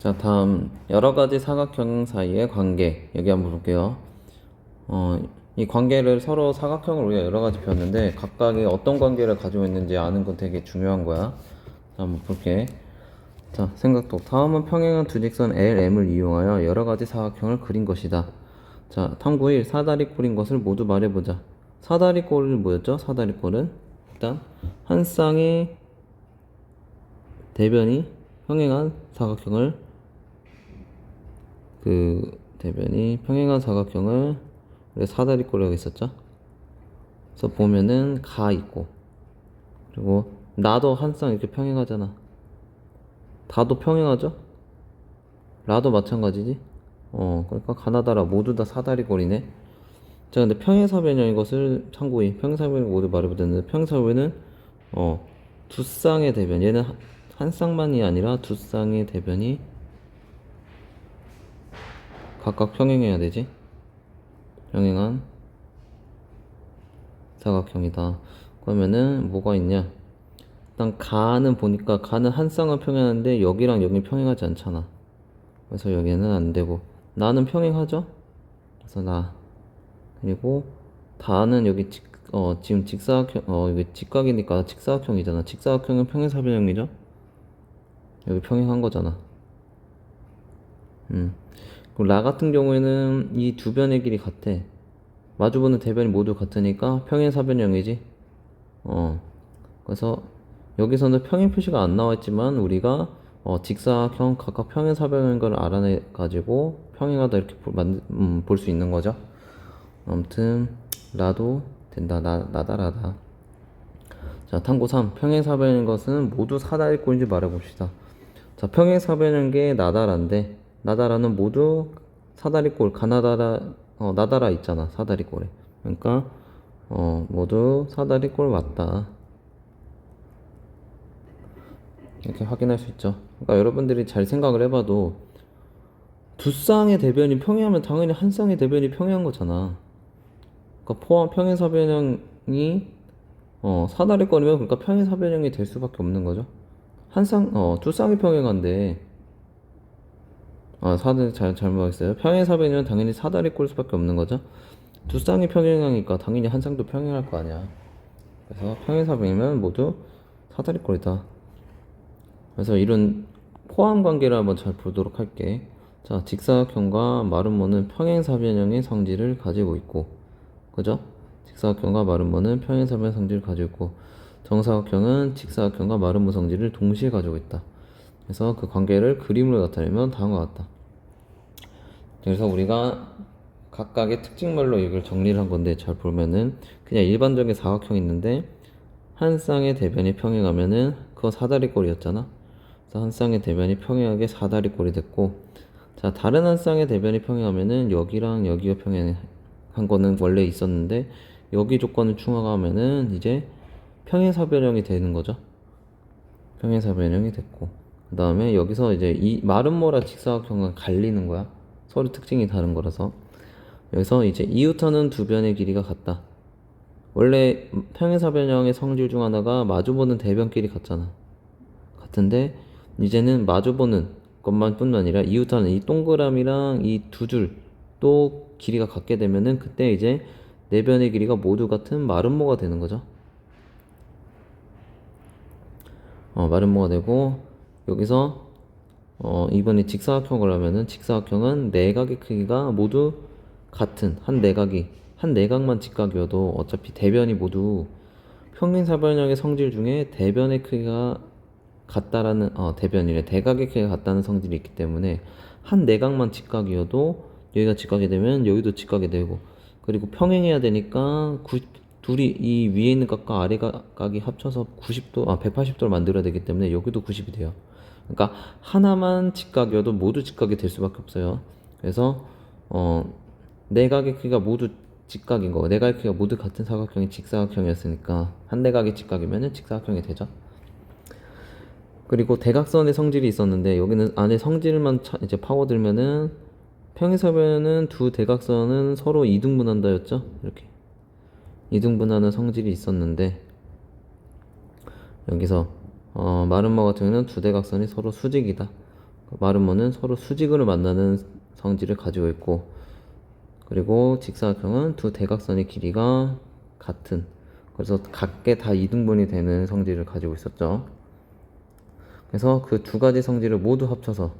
자, 다음 여러 가지 사각형 사이의 관계 여기 한번 볼게요. 어, 이 관계를 서로 사각형을 우리가 여러 가지 배웠는데 각각이 어떤 관계를 가지고 있는지 아는 건 되게 중요한 거야. 자, 한번 볼게. 자, 생각도 다음은 평행한 두 직선 LM을 이용하여 여러 가지 사각형을 그린 것이다. 자, 탐구 1 사다리꼴인 것을 모두 말해보자. 사다리꼴은 뭐였죠? 사다리꼴은 일단 한 쌍의 대변이 평행한 사각형을 그 대변이 평행한 사각형을 우리 사다리꼴이라고 했었죠. 그래서 보면은 가 있고 그리고 나도 한쌍 이렇게 평행하잖아. 다도 평행하죠? 라도 마찬가지지? 어, 그러니까 가나다라 모두 다 사다리꼴이네. 자, 근데 평행사변형인 것을 참고히 평행사변형 모두 말해보는데 평행사변은 어, 두 쌍의 대변 얘는 한- 한 쌍만이 아니라 두 쌍의 대변이 각각 평행해야 되지? 평행한 사각형이다. 그러면은 뭐가 있냐? 일단 가는 보니까 가는 한 쌍은 평행한데 여기랑 여기 평행하지 않잖아. 그래서 여기는 안 되고 나는 평행하죠? 그래서 나 그리고 다는 여기 직, 어, 지금 직사각형 어 여기 직각이니까 직사각형이잖아. 직사각형은 평행사변형이죠? 여기 평행한 거잖아. 음. 라 같은 경우에는 이 두 변의 길이 같아. 마주보는 대변이 모두 같으니까 평행사변형이지. 어. 그래서 여기서는 평행 표시가 안 나와 있지만 우리가 어, 직사각형 각각 평행사변인 걸 알아내 가지고 평행하다 이렇게 음, 볼수 있는 거죠. 아무튼 라도 된다. 나 나다 라다. 자, 탐구 3. 평행사변인 것은 모두 사다리꼴인지 말해 봅시다. 자, 평행사변인 게 나다라인데, 나다라는 모두 사다리꼴, 가나다라, 어, 나다라 있잖아, 사다리꼴에. 그러니까, 어, 모두 사다리꼴 맞다. 이렇게 확인할 수 있죠. 그러니까 여러분들이 잘 생각을 해봐도, 두 쌍의 대변이 평행하면 당연히 한 쌍의 대변이 평행한 거잖아. 그러니까 포함 평행사변형이 어, 사다리꼴이면 그러니까 평행사변형이 될 수밖에 없는 거죠. 한 쌍, 어, 두 쌍이 평행한데, 아, 사다리 잘, 잘못했어요. 평행 사변형은 당연히 사다리꼴 수밖에 없는 거죠. 두 쌍이 평행하니까 당연히 한 쌍도 평행할 거 아니야. 그래서 평행 사변이면 모두 사다리꼴이다. 그래서 이런 포함 관계를 한번 잘 보도록 할게. 자, 직사각형과 마름모는 평행 사변형의 성질을 가지고 있고, 그죠? 직사각형과 마름모는 평행 사변 성질을 가지고 있고, 정사각형은 직사각형과 마름모 성질을 동시에 가지고 있다. 그래서 그 관계를 그림으로 나타내면 다음과 같다. 그래서 우리가 각각의 특징별로 이걸 정리를 한 건데 잘 보면은 그냥 일반적인 사각형이 있는데 한 쌍의 대변이 평행하면은 그건 사다리꼴이었잖아. 그래서 한 쌍의 대변이 평행하게 사다리꼴이 됐고 자 다른 한 쌍의 대변이 평행하면은 여기랑 여기가 평행한 거는 원래 있었는데 여기 조건을 충족하면은 이제 평행사변형이 되는 거죠. 평행사변형이 됐고 그 다음에 여기서 이제 이 마름모라 직사각형은 갈리는 거야. 서로 특징이 다른 거라서 여기서 이제 이웃하는 두 변의 길이가 같다. 원래 평행사변형의 성질 중 하나가 마주보는 대변끼리 같잖아. 같은데 이제는 마주보는 것만 뿐만 아니라 이웃하는 이 동그라미랑 이 두 줄 또 길이가 같게 되면은 그때 이제 네 변의 길이가 모두 같은 마름모가 되는 거죠. 어, 마름모가 되고 여기서 어, 이번에 직사각형을 하면은 직사각형은 내각의 크기가 모두 같은 한 내각이 한 내각만 직각이어도 어차피 대변이 모두 평행사변형의 성질 중에 대변의 크기가 같다라는 어 대변이래 대각의 크기가 같다는 성질이 있기 때문에 한 내각만 직각이어도 여기가 직각이 되면 여기도 직각이 되고 그리고 평행해야 되니까 구, 둘이 이 위에 있는 각과 아래 각이 합쳐서 90도 아 180도를 만들어야 되기 때문에 여기도 90이 돼요. 그러니까 하나만 직각이어도 모두 직각이 될 수밖에 없어요. 그래서 어 내각의 크기가 모두 직각인 거. 내각의 크기가 모두 같은 사각형이 직사각형이었으니까 한 내각이 직각이면은 직사각형이 되죠. 그리고 대각선의 성질이 있었는데 여기는 안에 성질만 차- 이제 파고들면은 평행사변은 두 대각선은 서로 이등분한다였죠. 이렇게 이등분하는 성질이 있었는데 여기서 어, 마름모 같은 경우는 두 대각선이 서로 수직이다. 마름모는 서로 수직으로 만나는 성질을 가지고 있고 그리고 직사각형은 두 대각선의 길이가 같은 그래서 각게 다 이등분이 되는 성질을 가지고 있었죠. 그래서 그 두 가지 성질을 모두 합쳐서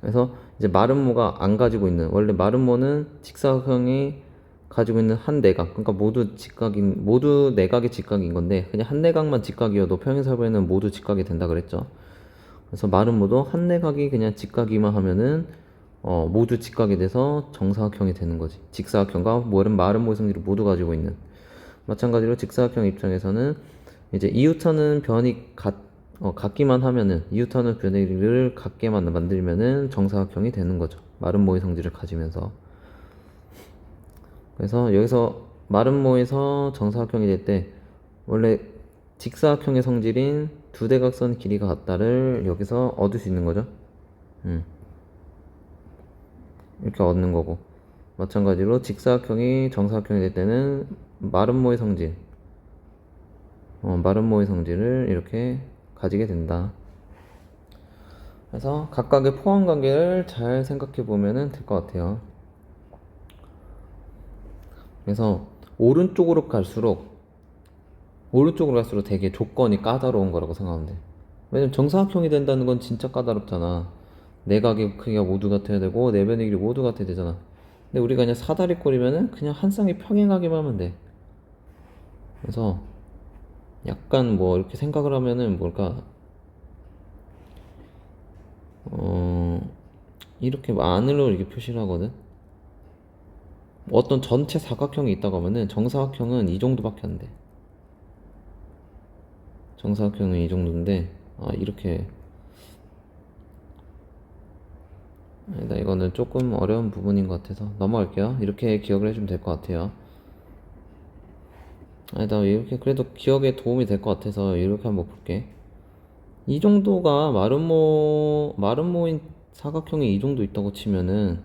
그래서 이제 마름모가 안 가지고 있는 원래 마름모는 직사각형이 가지고 있는 한 내각 그러니까 모두 직각인 모두 내각이 직각인 건데 그냥 한 내각만 직각이어도 평행사변은 모두 직각이 된다 그랬죠. 그래서 마름모도 한 내각이 그냥 직각이만 하면은 어, 모두 직각이 돼서 정사각형이 되는 거지. 직사각형과 모른 마름모의 성질을 모두 가지고 있는. 마찬가지로 직사각형 입장에서는 이제 이웃하는 변이 같, 어, 같기만 하면은 이웃하는 변이를 같게만 만들면은 정사각형이 되는 거죠. 마름모의 성질을 가지면서. 그래서 여기서 마름모에서 정사각형이 될 때 원래 직사각형의 성질인 두 대각선 길이가 같다를 여기서 얻을 수 있는 거죠. 음. 이렇게 얻는 거고 마찬가지로 직사각형이 정사각형이 될 때는 마름모의 성질 어, 마름모의 성질을 이렇게 가지게 된다. 그래서 각각의 포함 관계를 잘 생각해 보면 될 것 같아요. 그래서 오른쪽으로 갈수록 오른쪽으로 갈수록 되게 조건이 까다로운 거라고 생각하면 돼. 왜냐면 정사각형이 된다는 건 진짜 까다롭잖아. 내각의 크기가 모두 같아야 되고 내변의 길이 모두 같아야 되잖아. 근데 우리가 그냥 사다리꼴이면은 그냥 한 쌍이 평행하기만 하면 돼. 그래서 약간 뭐 이렇게 생각을 하면은 뭘까 어 이렇게 안으로 이렇게 표시를 하거든. 어떤 전체 사각형이 있다고 하면은 정사각형은 이 정도밖에 안 돼. 정사각형은 이 정도인데 아 이렇게 아니다 이거는 조금 어려운 부분인 것 같아서 넘어갈게요. 이렇게 기억을 해주면 될 것 같아요. 아니다 이렇게 그래도 기억에 도움이 될 것 같아서 이렇게 한번 볼게. 이 정도가 마름모 마름모인 사각형이 이 정도 있다고 치면은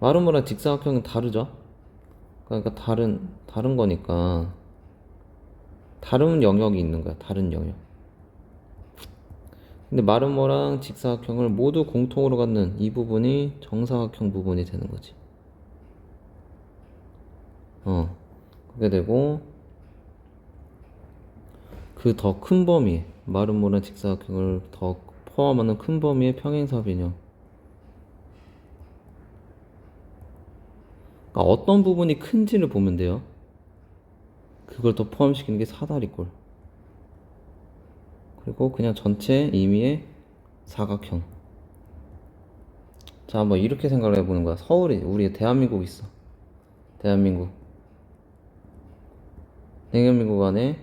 마름모랑 직사각형은 다르죠. 그러니까 다른 다른 거니까 다른 영역이 있는 거야. 다른 영역. 근데 마름모랑 직사각형을 모두 공통으로 갖는 이 부분이 정사각형 부분이 되는 거지. 어, 그게 되고 그 더 큰 범위, 마름모랑 직사각형을 더 포함하는 큰 범위의 평행사 변형. 그러니까 어떤 부분이 큰지를 보면 돼요. 그걸 더 포함시키는 게 사다리꼴. 그리고 그냥 전체 임의의 사각형. 자, 한번 이렇게 생각을 해보는 거야. 서울이, 우리 대한민국 있어. 대한민국. 대한민국 안에,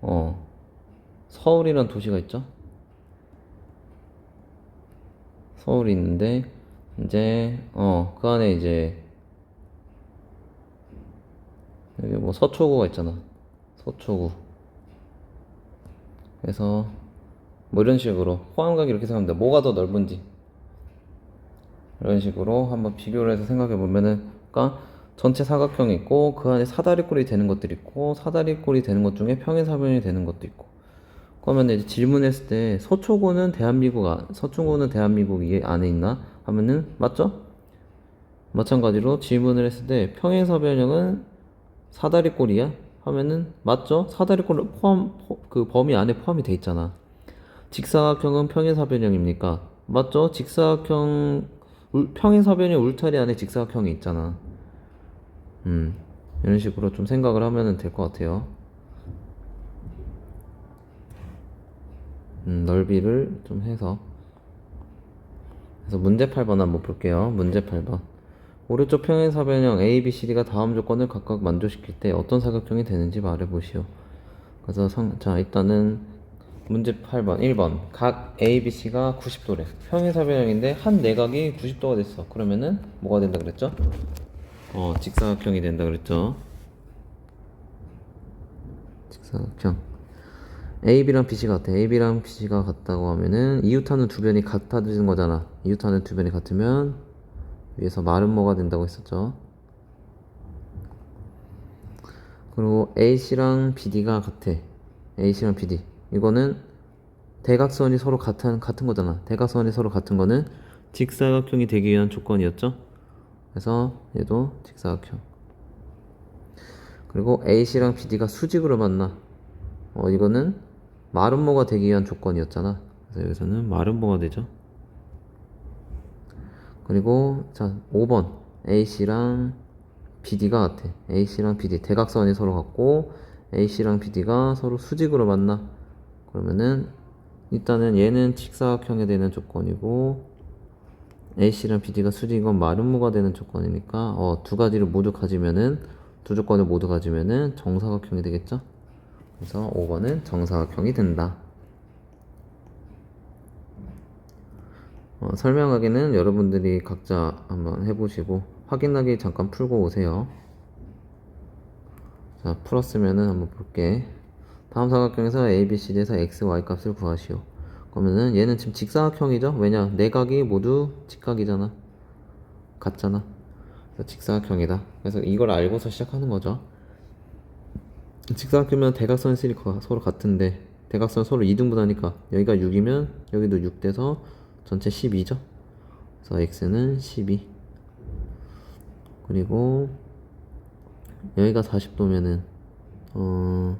어, 서울이란 도시가 있죠? 서울이 있는데, 이제, 어, 그 안에 이제, 여기 뭐 서초구가 있잖아. 서초구. 그래서 뭐 이런 식으로 포함각이 이렇게 생각합니다. 뭐가 더 넓은지 이런 식으로 한번 비교를 해서 생각해 보면은 그러니까 전체 사각형이 있고 그 안에 사다리꼴이 되는 것들이 있고 사다리꼴이 되는 것 중에 평행사변이 되는 것도 있고 그러면 이제 질문했을 때 서초구는 대한민국 안, 서초구는 대한민국 이 안에 있나 하면은 맞죠? 마찬가지로 질문을 했을 때 평행사변형은 사다리꼴이야? 하면은 맞죠? 사다리꼴 포함 포- 그 범위 안에 포함이 돼 있잖아. 직사각형은 평행사변형입니까? 맞죠? 직사각형 울- 평행사변형 울타리 안에 직사각형이 있잖아. 음 이런 식으로 좀 생각을 하면은 될것 같아요. 음, 넓이를 좀 해서 그래서 문제 8번 한번 볼게요. 문제 8번. 오른쪽 평행 사변형 A, B, C, D가 다음 조건을 각각 만족시킬 때 어떤 사각형이 되는지 말해보시오. 그래서 성, 자 일단은 문제 8번 1번 각 A, B, C가 90도래 평행 사변형인데 한 내각이 90도가 됐어 그러면은 뭐가 된다 그랬죠? 어 직사각형이 된다 그랬죠 직사각형 A, B랑 B, C 같아 A, B랑 B, C가 같다고 하면은 이웃하는 두 변이 같아지는 거잖아 이웃하는 두 변이 같으면 위에서 마름모가 된다고 했었죠 그리고 AC랑 BD가 같아. AC랑 BD. 이거는 대각선이 서로 같은 같은 거잖아. 대각선이 서로 같은 거는 직사각형이 되기 위한 조건이었죠. 그래서 얘도 직사각형. 그리고 AC랑 BD가 수직으로 만나. 어 이거는 마름모가 되기 위한 조건이었잖아. 그래서 여기서는 마름모가 되죠. 그리고 자 5번 AC랑 BD가 같아. AC랑 BD 대각선이 서로 같고 AC랑 BD가 서로 수직으로 만나. 그러면은 일단은 얘는 직사각형이 되는 조건이고 AC랑 BD가 수직이건 마름모가 되는 조건이니까 어, 두 가지를 모두 가지면은 두 조건을 모두 가지면은 정사각형이 되겠죠? 그래서 5번은 정사각형이 된다. 어, 설명하기는 여러분들이 각자 한번 해보시고 확인하기 잠깐 풀고 오세요. 자, 풀었으면은 한번 볼게. 다음 사각형에서 ABCD에서 x, y 값을 구하시오. 그러면은 얘는 지금 직사각형이죠? 왜냐? 내각이 모두 직각이잖아. 같잖아. 그래서 직사각형이다. 그래서 이걸 알고서 시작하는 거죠. 직사각형이면 대각선 쓰리 서로 같은데 대각선 서로 2등분하니까 여기가 6이면 여기도 6 돼서 전체 12죠. 그래서 x는 12. 그리고 여기가 40도면은 어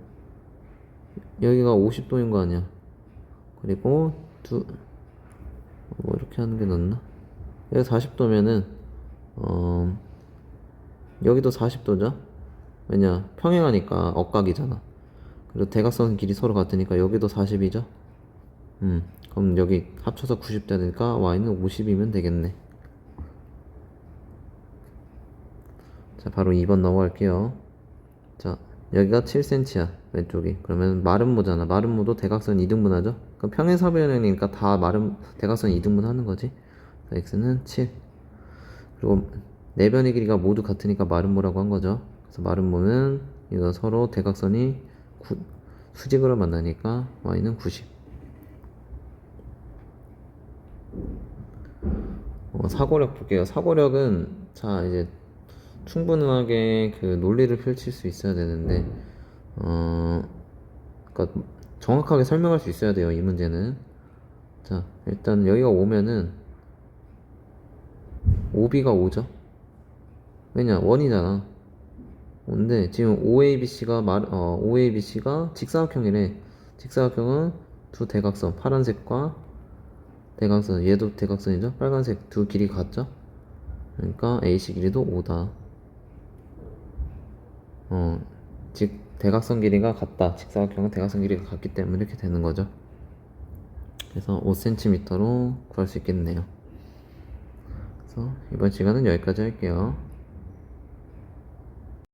여기가 50도인 거 아니야. 그리고 두 뭐 이렇게 하는 게 낫나? 여기 40도면은 어 여기도 40도죠. 왜냐 평행하니까 억각이잖아. 그리고 대각선 길이 서로 같으니까 여기도 40이죠. 음 그럼 여기 합쳐서 90 되니까 y는 50이면 되겠네. 자 바로 2번 넘어갈게요. 자 여기가 7cm야 왼쪽이 그러면 마름모잖아 마름모도 대각선 2등분하죠 그럼 평행사변형이니까 다 마름 대각선 2등분 하는 거지 그래서 x는 7 그리고 네 변의 길이가 모두 같으니까 마름모라고 한 거죠 그래서 마름모는 이거 서로 대각선이 구, 수직으로 만나니까 y는 90 어, 사고력 볼게요. 사고력은 자 이제 충분하게 그 논리를 펼칠 수 있어야 되는데 어 그러니까 정확하게 설명할 수 있어야 돼요 이 문제는. 자 일단 여기가 오면은 오비가 오죠? 왜냐 원이잖아 근데 지금 OABC가 말, 어, OABC가 직사각형이래 직사각형은 두 대각선 파란색과 대각선 얘도 대각선이죠 빨간색 두 길이 같죠 그러니까 AC 길이도 5다 어, 즉 대각선 길이가 같다. 직사각형은 대각선 길이가 같기 때문에 이렇게 되는 거죠. 그래서 5cm로 구할 수 있겠네요. 그래서 이번 시간은 여기까지 할게요.